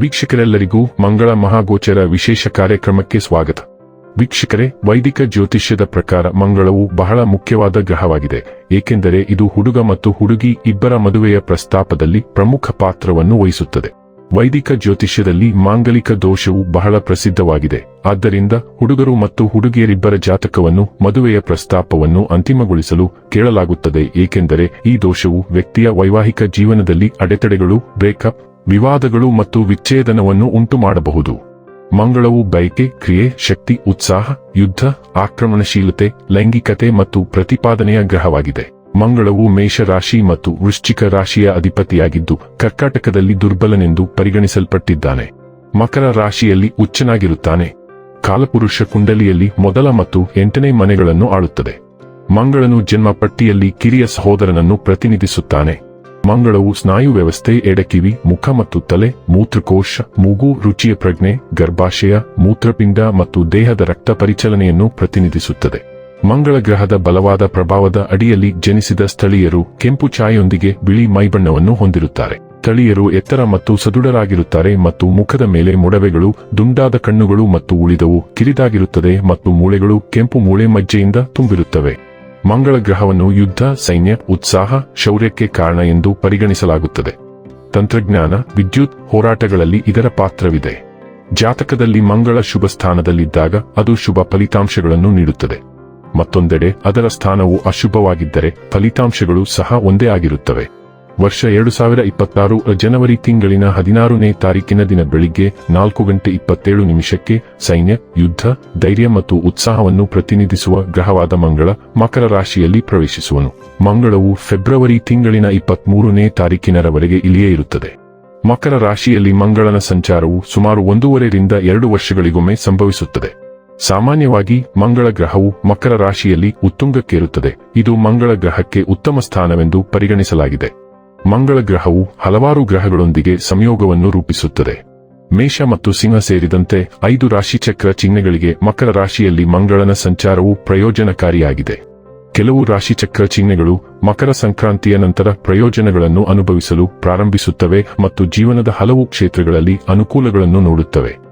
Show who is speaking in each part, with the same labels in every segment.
Speaker 1: ವೀಕ್ಷಕರೆಲ್ಲರಿಗೂ ಮಂಗಳ ಮಹಾಗೋಚರ ವಿಶೇಷ ಕಾರ್ಯಕ್ರಮಕ್ಕೆ ಸ್ವಾಗತ. ವೀಕ್ಷಕರೇ, ವೈದಿಕ ಜ್ಯೋತಿಷ್ಯದ ಪ್ರಕಾರ ಮಂಗಳವು ಬಹಳ ಮುಖ್ಯವಾದ ಗ್ರಹವಾಗಿದೆ. ಏಕೆಂದರೆ ಇದು ಹುಡುಗ ಮತ್ತು ಹುಡುಗಿ ಇಬ್ಬರ ಮದುವೆಯ ಪ್ರಸ್ತಾಪದಲ್ಲಿ ಪ್ರಮುಖ ಪಾತ್ರವನ್ನು ವಹಿಸುತ್ತದೆ. ವೈದಿಕ ಜ್ಯೋತಿಷ್ಯದಲ್ಲಿ ಮಾಂಗಲಿಕ ದೋಷವು ಬಹಳ ಪ್ರಸಿದ್ಧವಾಗಿದೆ. ಆದ್ದರಿಂದ ಹುಡುಗರು ಮತ್ತು ಹುಡುಗಿಯರಿಬ್ಬರ ಜಾತಕವನ್ನು, ಮದುವೆಯ ಪ್ರಸ್ತಾಪವನ್ನು ಅಂತಿಮಗೊಳಿಸಲು ಕೇಳಲಾಗುತ್ತದೆ, ಏಕೆಂದರೆ ಈ ದೋಷವು ವ್ಯಕ್ತಿಯ ವೈವಾಹಿಕ ಜೀವನದಲ್ಲಿ ಅಡೆತಡೆಗಳು, ಬ್ರೇಕಪ್, ವಿವಾದಗಳು ಮತ್ತು ವಿಚ್ಛೇದನವನ್ನು ಉಂಟುಮಾಡಬಹುದು. ಮಂಗಳವು ಬಯಕೆ, ಕ್ರಿಯೆ, ಶಕ್ತಿ, ಉತ್ಸಾಹ, ಯುದ್ಧ, ಆಕ್ರಮಣಶೀಲತೆ, ಲೈಂಗಿಕತೆ ಮತ್ತು ಪ್ರತಿಪಾದನೆಯ ಗ್ರಹವಾಗಿದೆ. ಮಂಗಳವು ಮೇಷ ರಾಶಿ ಮತ್ತು ವೃಶ್ಚಿಕ ರಾಶಿಯ ಅಧಿಪತಿಯಾಗಿದ್ದು, ಕರ್ಕಾಟಕದಲ್ಲಿ ದುರ್ಬಲನೆಂದು ಪರಿಗಣಿಸಲ್ಪಟ್ಟಿದ್ದಾನೆ. ಮಕರ ರಾಶಿಯಲ್ಲಿ ಉಚ್ಚನಾಗಿರುತ್ತಾನೆ ಕಾಲಪುರುಷ ಕುಂಡಲಿಯಲ್ಲಿ ಮೊದಲ ಮತ್ತು ಎಂಟನೇ ಮನೆಗಳನ್ನು ಆಳುತ್ತದೆ. ಮಂಗಳನು ಜನ್ಮ ಪಟ್ಟಿಯಲ್ಲಿ ಕಿರಿಯ ಸಹೋದರನನ್ನು ಪ್ರತಿನಿಧಿಸುತ್ತಾನೆ. ಮಂಗಳವು ಸ್ನಾಯು ವ್ಯವಸ್ಥೆ, ಎಡಕಿವಿ, ಮುಖ ಮತ್ತು ತಲೆ, ಮೂತ್ರಕೋಶ, ಮೂಗು, ರುಚಿಯ ಪ್ರಜ್ಞೆ, ಗರ್ಭಾಶಯ, ಮೂತ್ರಪಿಂಡ ಮತ್ತು ದೇಹದ ರಕ್ತ ಪರಿಚಲನೆಯನ್ನು ಪ್ರತಿನಿಧಿಸುತ್ತದೆ. ಮಂಗಳ ಗ್ರಹದ ಬಲವಾದ ಪ್ರಭಾವದ ಅಡಿಯಲ್ಲಿ ಜನಿಸಿದ ಸ್ಥಳೀಯರು ಕೆಂಪು ಛಾಯೆಯೊಂದಿಗೆ ಬಿಳಿ ಮೈಬಣ್ಣವನ್ನು ಹೊಂದಿರುತ್ತಾರೆ. ಸ್ಥಳೀಯರು ಎತ್ತರ ಮತ್ತು ಸದೃಢರಾಗಿರುತ್ತಾರೆ ಮತ್ತು ಮುಖದ ಮೇಲೆ ಮೊಡವೆಗಳು, ದುಂಡಾದ ಕಣ್ಣುಗಳು ಮತ್ತು ಉಳಿದವು ಕಿರಿದಾಗಿರುತ್ತದೆ ಮತ್ತು ಮೂಳೆಗಳು ಕೆಂಪು ಮೂಳೆ ಮಜ್ಜೆಯಿಂದ ತುಂಬಿರುತ್ತವೆ. ಮಂಗಳ ಗ್ರಹವನ್ನು ಯುದ್ಧ, ಸೈನ್ಯ, ಉತ್ಸಾಹ, ಶೌರ್ಯಕ್ಕೆ ಕಾರಣ ಎಂದು ಪರಿಗಣಿಸಲಾಗುತ್ತದೆ. ತಂತ್ರಜ್ಞಾನ, ವಿದ್ಯುತ್ ಹೋರಾಟಗಳಲ್ಲಿ ಇದರ ಪಾತ್ರವಿದೆ. ಜಾತಕದಲ್ಲಿ ಮಂಗಳ ಶುಭ ಸ್ಥಾನದಲ್ಲಿದ್ದಾಗ ಅದು ಶುಭ ಫಲಿತಾಂಶಗಳನ್ನು ನೀಡುತ್ತದೆ. ಮತ್ತೊಂದೆಡೆ ಅದರ ಸ್ಥಾನವು ಅಶುಭವಾಗಿದ್ದರೆ ಫಲಿತಾಂಶಗಳು ಸಹ ಒಂದೇ ಆಗಿರುತ್ತವೆ. ವರ್ಷ ಎರಡು ಸಾವಿರ ಇಪ್ಪತ್ತಾರು ಜನವರಿ ತಿಂಗಳಿನ ಹದಿನಾರನೇ ತಾರೀಕಿನ ದಿನ ಬೆಳಿಗ್ಗೆ ನಾಲ್ಕು ಗಂಟೆ ಇಪ್ಪತ್ತೇಳು ನಿಮಿಷಕ್ಕೆ ಸೈನ್ಯ, ಯುದ್ಧ, ಧೈರ್ಯ ಮತ್ತು ಉತ್ಸಾಹವನ್ನು ಪ್ರತಿನಿಧಿಸುವ ಗ್ರಹವಾದ ಮಂಗಳ ಮಕರ ರಾಶಿಯಲ್ಲಿ ಪ್ರವೇಶಿಸುವನು. ಮಂಗಳವು ಫೆಬ್ರವರಿ ತಿಂಗಳಿನ ಇಪ್ಪತ್ಮೂರನೇ ತಾರೀಕಿನರವರೆಗೆ ಇಲ್ಲಿಯೇ ಇರುತ್ತದೆ. ಮಕರ ರಾಶಿಯಲ್ಲಿ ಮಂಗಳನ ಸಂಚಾರವು ಸುಮಾರು ಒಂದೂವರೆರಿಂದ ಎರಡು ವರ್ಷಗಳಿಗೊಮ್ಮೆ ಸಂಭವಿಸುತ್ತದೆ. ಸಾಮಾನ್ಯವಾಗಿ ಮಂಗಳ ಗ್ರಹವು ಮಕರ ರಾಶಿಯಲ್ಲಿ ಉತ್ತುಂಗಕ್ಕೇರುತ್ತದೆ. ಇದು ಮಂಗಳ ಗ್ರಹಕ್ಕೆ ಉತ್ತಮ ಸ್ಥಾನವೆಂದು ಪರಿಗಣಿಸಲಾಗಿದೆ. ಮಂಗಳ ಗ್ರಹವು ಹಲವಾರು ಗ್ರಹಗಳೊಂದಿಗೆ ಸಂಯೋಗವನ್ನು ರೂಪಿಸುತ್ತದೆ. ಮೇಷ ಮತ್ತು ಸಿಂಹ ಸೇರಿದಂತೆ ಐದು ರಾಶಿಚಕ್ರ ಚಿಹ್ನೆಗಳಿಗೆ ಮಕರ ರಾಶಿಯಲ್ಲಿ ಮಂಗಳನ ಸಂಚಾರವು ಪ್ರಯೋಜನಕಾರಿಯಾಗಿದೆ. ಕೆಲವು ರಾಶಿಚಕ್ರ ಚಿಹ್ನೆಗಳು ಮಕರ ಸಂಕ್ರಾಂತಿಯ ನಂತರ ಪ್ರಯೋಜನಗಳನ್ನು ಅನುಭವಿಸಲು ಪ್ರಾರಂಭಿಸುತ್ತವೆ ಮತ್ತು ಜೀವನದ ಹಲವು ಕ್ಷೇತ್ರಗಳಲ್ಲಿ ಅನುಕೂಲಗಳನ್ನು ನೋಡುತ್ತವೆ.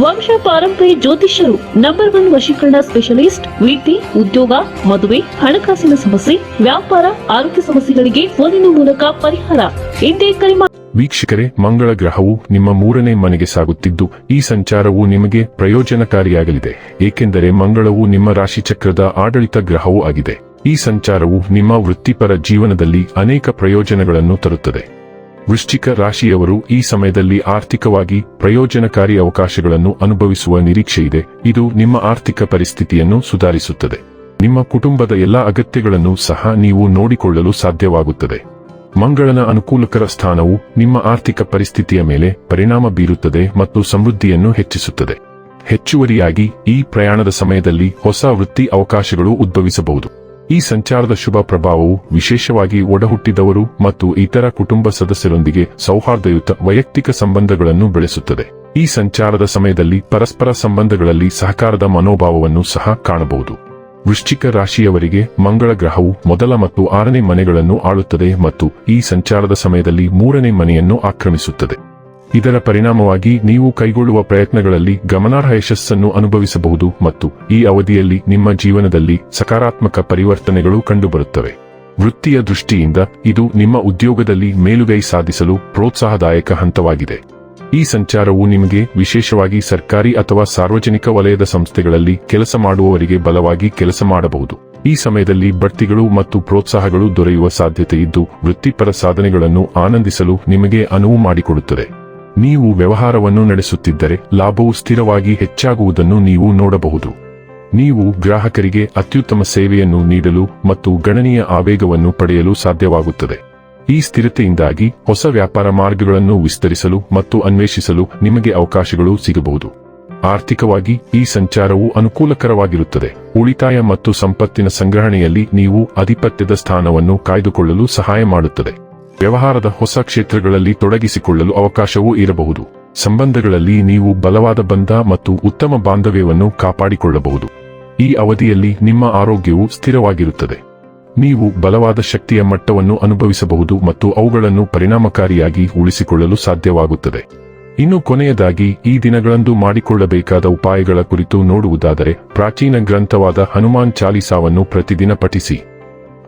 Speaker 2: ವಂಶ ಪಾರಂಪರಿ ಜ್ಯೋತಿಷ್ಯರು ನಂಬರ್ ಒನ್ ವಶೀಕರಣ ಸ್ಪೆಷಲಿಸ್ಟ್ ವೃತ್ತಿ ಉದ್ಯೋಗ, ಮದುವೆ, ಹಣಕಾಸಿನ ಸಮಸ್ಯೆ, ವ್ಯಾಪಾರ, ಆರೋಗ್ಯ ಸಮಸ್ಯೆಗಳಿಗೆ ಫೋನಿನ ಮೂಲಕ ಪರಿಹಾರ. ಇದೇ ಕರೆ.
Speaker 1: ವೀಕ್ಷಕರೇ, ಮಂಗಳ ಗ್ರಹವು ನಿಮ್ಮ ಮೂರನೇ ಮನೆಗೆ ಸಾಗುತ್ತಿದ್ದು, ಈ ಸಂಚಾರವು ನಿಮಗೆ ಪ್ರಯೋಜನಕಾರಿಯಾಗಲಿದೆ. ಏಕೆಂದರೆ ಮಂಗಳವು ನಿಮ್ಮ ರಾಶಿಚಕ್ರದ ಆಡಳಿತ ಗ್ರಹವೂ ಆಗಿದೆ. ಈ ಸಂಚಾರವು ನಿಮ್ಮ ವೃತ್ತಿಪರ ಜೀವನದಲ್ಲಿ ಅನೇಕ ಪ್ರಯೋಜನಗಳನ್ನು ತರುತ್ತದೆ. ವೃಶ್ಚಿಕ ರಾಶಿಯವರು ಈ ಸಮಯದಲ್ಲಿ ಆರ್ಥಿಕವಾಗಿ ಪ್ರಯೋಜನಕಾರಿ ಅವಕಾಶಗಳನ್ನು ಅನುಭವಿಸುವ ನಿರೀಕ್ಷೆಯಿದೆ. ಇದು ನಿಮ್ಮ ಆರ್ಥಿಕ ಪರಿಸ್ಥಿತಿಯನ್ನು ಸುಧಾರಿಸುತ್ತದೆ. ನಿಮ್ಮ ಕುಟುಂಬದ ಎಲ್ಲಾ ಅಗತ್ಯಗಳನ್ನು ಸಹ ನೀವು ನೋಡಿಕೊಳ್ಳಲು ಸಾಧ್ಯವಾಗುತ್ತದೆ. ಮಂಗಳನ ಅನುಕೂಲಕರ ಸ್ಥಾನವು ನಿಮ್ಮ ಆರ್ಥಿಕ ಪರಿಸ್ಥಿತಿಯ ಮೇಲೆ ಪರಿಣಾಮ ಬೀರುತ್ತದೆ ಮತ್ತು ಸಮೃದ್ಧಿಯನ್ನು ಹೆಚ್ಚಿಸುತ್ತದೆ. ಹೆಚ್ಚುವರಿಯಾಗಿ ಈ ಪ್ರಯಾಣದ ಸಮಯದಲ್ಲಿ ಹೊಸ ವೃತ್ತಿ ಅವಕಾಶಗಳು ಉದ್ಭವಿಸಬಹುದು. ಈ ಸಂಚಾರದ ಶುಭ ಪ್ರಭಾವವು ವಿಶೇಷವಾಗಿ ಒಡಹುಟ್ಟಿದವರು ಮತ್ತು ಇತರ ಕುಟುಂಬ ಸದಸ್ಯರೊಂದಿಗೆ ಸೌಹಾರ್ದಯುತ ವೈಯಕ್ತಿಕ ಸಂಬಂಧಗಳನ್ನು ಬೆಳೆಸುತ್ತದೆ. ಈ ಸಂಚಾರದ ಸಮಯದಲ್ಲಿ ಪರಸ್ಪರ ಸಂಬಂಧಗಳಲ್ಲಿ ಸಹಕಾರದ ಮನೋಭಾವವನ್ನು ಸಹ ಕಾಣಬಹುದು. ವೃಶ್ಚಿಕ ರಾಶಿಯವರಿಗೆ ಮಂಗಳ ಗ್ರಹವು ಮೊದಲ ಮತ್ತು ಆರನೇ ಮನೆಗಳನ್ನು ಆಳುತ್ತದೆ ಮತ್ತು ಈ ಸಂಚಾರದ ಸಮಯದಲ್ಲಿ ಮೂರನೇ ಮನೆಯನ್ನು ಆಕ್ರಮಿಸುತ್ತದೆ. ಇದರ ಪರಿಣಾಮವಾಗಿ ನೀವು ಕೈಗೊಳ್ಳುವ ಪ್ರಯತ್ನಗಳಲ್ಲಿ ಗಮನಾರ್ಹ ಯಶಸ್ಸನ್ನು ಅನುಭವಿಸಬಹುದು ಮತ್ತು ಈ ಅವಧಿಯಲ್ಲಿ ನಿಮ್ಮ ಜೀವನದಲ್ಲಿ ಸಕಾರಾತ್ಮಕ ಪರಿವರ್ತನೆಗಳು ಕಂಡುಬರುತ್ತವೆ. ವೃತ್ತಿಯ ದೃಷ್ಟಿಯಿಂದ ಇದು ನಿಮ್ಮ ಉದ್ಯೋಗದಲ್ಲಿ ಮೇಲುಗೈ ಸಾಧಿಸಲು ಪ್ರೋತ್ಸಾಹದಾಯಕ ಹಂತವಾಗಿದೆ. ಈ ಸಂಚಾರವು ನಿಮಗೆ ವಿಶೇಷವಾಗಿ ಸರ್ಕಾರಿ ಅಥವಾ ಸಾರ್ವಜನಿಕ ವಲಯದ ಸಂಸ್ಥೆಗಳಲ್ಲಿ ಕೆಲಸ ಮಾಡುವವರಿಗೆ ಬಲವಾಗಿ ಕೆಲಸ ಮಾಡಬಹುದು. ಈ ಸಮಯದಲ್ಲಿ ಬಡ್ತಿಗಳು ಮತ್ತು ಪ್ರೋತ್ಸಾಹಗಳು ದೊರೆಯುವ ಸಾಧ್ಯತೆ ಇದ್ದು ವೃತ್ತಿಪರ ಸಾಧನೆಗಳನ್ನು ಆನಂದಿಸಲು ನಿಮಗೆ ಅನುವು ಮಾಡಿಕೊಡುತ್ತದೆ. ನೀವು ವ್ಯವಹಾರವನ್ನು ನಡೆಸುತ್ತಿದ್ದರೆ ಲಾಭವು ಸ್ಥಿರವಾಗಿ ಹೆಚ್ಚಾಗುವುದನ್ನು ನೀವು ನೋಡಬಹುದು. ನೀವು ಗ್ರಾಹಕರಿಗೆ ಅತ್ಯುತ್ತಮ ಸೇವೆಯನ್ನು ನೀಡಲು ಮತ್ತು ಗಣನೀಯ ಆವೇಗವನ್ನು ಪಡೆಯಲು ಸಾಧ್ಯವಾಗುತ್ತದೆ. ಈ ಸ್ಥಿರತೆಯಿಂದಾಗಿ ಹೊಸ ವ್ಯಾಪಾರ ಮಾರ್ಗಗಳನ್ನು ವಿಸ್ತರಿಸಲು ಮತ್ತು ಅನ್ವೇಷಿಸಲು ನಿಮಗೆ ಅವಕಾಶಗಳು ಸಿಗಬಹುದು. ಆರ್ಥಿಕವಾಗಿ ಈ ಸಂಚಾರವು ಅನುಕೂಲಕರವಾಗಿರುತ್ತದೆ. ಉಳಿತಾಯ ಮತ್ತು ಸಂಪತ್ತಿನ ಸಂಗ್ರಹಣೆಯಲ್ಲಿ ನೀವು ಅಧಿಪತ್ಯದ ಸ್ಥಾನವನ್ನು ಕಾಯ್ದುಕೊಳ್ಳಲು ಸಹಾಯ ಮಾಡುತ್ತದೆ. ವ್ಯವಹಾರದ ಹೊಸ ಕ್ಷೇತ್ರಗಳಲ್ಲಿ ತೊಡಗಿಸಿಕೊಳ್ಳಲು ಅವಕಾಶವೂ ಇರಬಹುದು. ಸಂಬಂಧಗಳಲ್ಲಿ ನೀವು ಬಲವಾದ ಬಂಧ ಮತ್ತು ಉತ್ತಮ ಬಾಂಧವ್ಯವನ್ನು ಕಾಪಾಡಿಕೊಳ್ಳಬಹುದು. ಈ ಅವಧಿಯಲ್ಲಿ ನಿಮ್ಮ ಆರೋಗ್ಯವು ಸ್ಥಿರವಾಗಿರುತ್ತದೆ. ನೀವು ಬಲವಾದ ಶಕ್ತಿಯ ಮಟ್ಟವನ್ನು ಅನುಭವಿಸಬಹುದು ಮತ್ತು ಅವುಗಳನ್ನು ಪರಿಣಾಮಕಾರಿಯಾಗಿ ಉಳಿಸಿಕೊಳ್ಳಲು ಸಾಧ್ಯವಾಗುತ್ತದೆ. ಇನ್ನು ಕೊನೆಯದಾಗಿ, ಈ ದಿನಗಳಂದು ಮಾಡಿಕೊಳ್ಳಬೇಕಾದ ಉಪಾಯಗಳ ಕುರಿತು ನೋಡುವುದಾದರೆ, ಪ್ರಾಚೀನ ಗ್ರಂಥವಾದ ಹನುಮಾನ್ ಚಾಲಿಸಾವನ್ನು ಪ್ರತಿದಿನ ಪಠಿಸಿ.